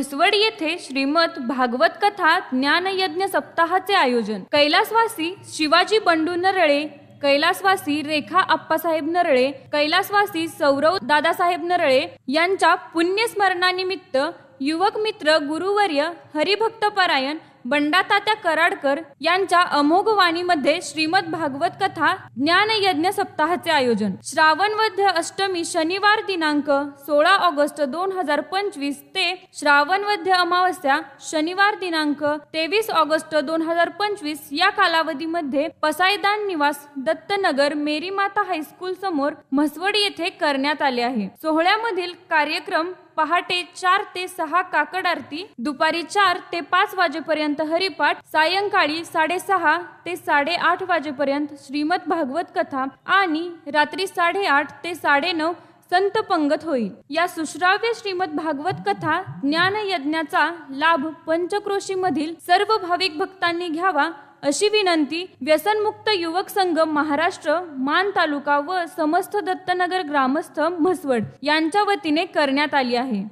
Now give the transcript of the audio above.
म्हसवड येथे श्रीमद भागवत कथा ज्ञानयज्ञ सप्ताहाचे आयोजन. कैलासवासी शिवाजी बंडू नरळे कैलासवासी रेखा आप्पासाहेब नरळे कैलासवासी सौरव दादासाहेब नरळे यांच्या पुण्यस्मरणानिमित्त युवक मित्र गुरुवर्य हरिभक्त परायण बंडातात्या कराडकर यांच्या अमोघ वाणीमध्ये श्रीमद भागवत कथा ज्ञानयज्ञ सप्ताहाचे आयोजन. श्रावणवध्य अष्टमी शनिवार दिनांक सोळा ऑगस्ट दोन हजार पंचवीस ते श्रावणवध्य अमावस्या शनिवार दिनांक तेवीस ऑगस्ट दोन हजार पंचवीस या कालावधीमध्ये पसायदान निवास दत्तनगर मेरी माता हायस्कूल समोर म्हसवड येथे करण्यात आले आहे. सोहळ्यामधील कार्यक्रम पहाटे चार ते सहा काकड आरती दुपारी चार ते पाच वाजेपर्यंत हरिपाठ सायंकाळी साडेसहा ते साडेआठ वाजेपर्यंत श्रीमद भागवत कथा आणि रात्री साडेआठ ते साडेनऊ संत पंगत होईल. या सुश्राव्य श्रीमद भागवत कथा ज्ञान यज्ञाचा लाभ पंचक्रोशी मधील सर्व भाविक भक्तांनी घ्यावा अशी विनंती व्यसनमुक्त युवक संघ महाराष्ट्र मान तालुका व समस्त दत्तनगर ग्रामस्थ म्हसवड यांच्या वतीने करण्यात आली आहे.